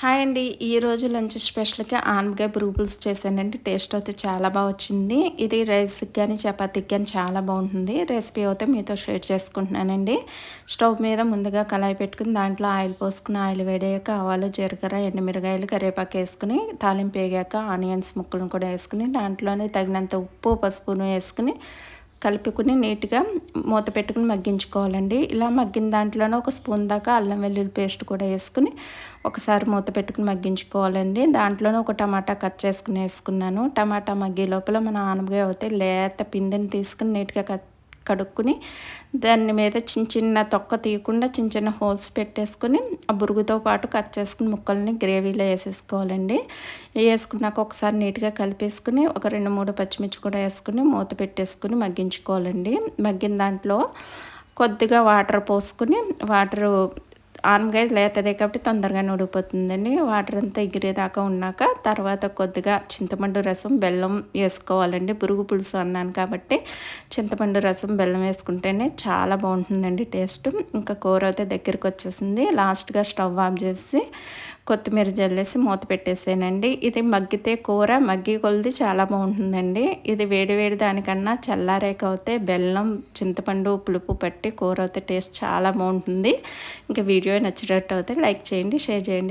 Hi అండి. ఈరోజు lunch స్పెషల్గా ఆనపకాయ బ్రూబుల్స్ చేశానండి. టేస్ట్ అయితే చాలా బాగా వచ్చింది. ఇది రైస్కి కానీ చపాతీకి కానీ చాలా బాగుంటుంది. రెసిపీ అయితే మీతో షేర్ చేసుకుంటున్నానండి. స్టవ్ మీద ముందుగా కళాయి పెట్టుకుని దాంట్లో ఆయిల్ పోసుకుని ఆయిల్ వేడాక ఆవాలు జీలకర్ర ఎండుమిరగాయలు కరివేపాకు వేసుకుని తాలింపు వేగాక ఆనియన్స్ ముక్కలను కూడా వేసుకుని దాంట్లోనే తగినంత ఉప్పు పసుపును వేసుకుని కలుపుకుని నీట్గా మూత పెట్టుకుని మగ్గించుకోవాలండి. ఇలా మగ్గిన దాంట్లోనే ఒక స్పూన్ దాకా అల్లం వెల్లుల్లి పేస్ట్ కూడా వేసుకుని ఒకసారి మూత పెట్టుకుని మగ్గించుకోవాలండి. దాంట్లోనే ఒక టమాటా కట్ చేసుకుని వేసుకున్నాను. టమాటా మగ్గే లోపల మన ఆనపకాయ అయితే లేత పిండిని తీసుకుని నీట్గా కట్ కడుక్కుని దాని మీద చిన్న చిన్న తొక్క తీయకుండా చిన్న చిన్న హోల్స్ పెట్టేసుకుని ఆ బురుగుతో పాటు కట్ చేసుకుని ముక్కల్ని గ్రేవీలో వేసేసుకోవాలండి. వేసుకున్నాక ఒకసారి నీట్గా కలిపేసుకుని ఒక రెండు మూడు పచ్చిమిర్చి కూడా వేసుకుని మూత పెట్టేసుకుని మగ్గించుకోవాలండి. మగ్గిన దాంట్లో కొద్దిగా వాటర్ పోసుకుని వాటర్ ఆనగాయ లేతదే కాబట్టి తొందరగా ఉడికిపోతుందండి వాటర్ అంతా ఎగిరేదాకా ఉన్నాక తర్వాత కొద్దిగా చింతపండు రసం బెల్లం వేసుకోవాలండి. పురుగు పులుసు అన్నాను కాబట్టి చింతపండు రసం బెల్లం వేసుకుంటేనే చాలా బాగుంటుందండి టేస్ట్. ఇంకా కూర అయితే దగ్గరికి వచ్చేసింది. లాస్ట్గా స్టవ్ ఆఫ్ చేసి కొత్తిమీర జల్లేసి మూత పెట్టేసానండి. ఇది మగ్గితే కూర మగ్గి కొలిది చాలా బాగుంటుందండి. ఇది వేడి వేడి దానికన్నా చల్లారేక అయితే బెల్లం చింతపండు పులుపు పట్టి కూర అయితే టేస్ట్ చాలా బాగుంటుంది. ఇంకా వీడియో నచ్చినట్టు అయితే లైక్ చేయండి షేర్ చేయండి.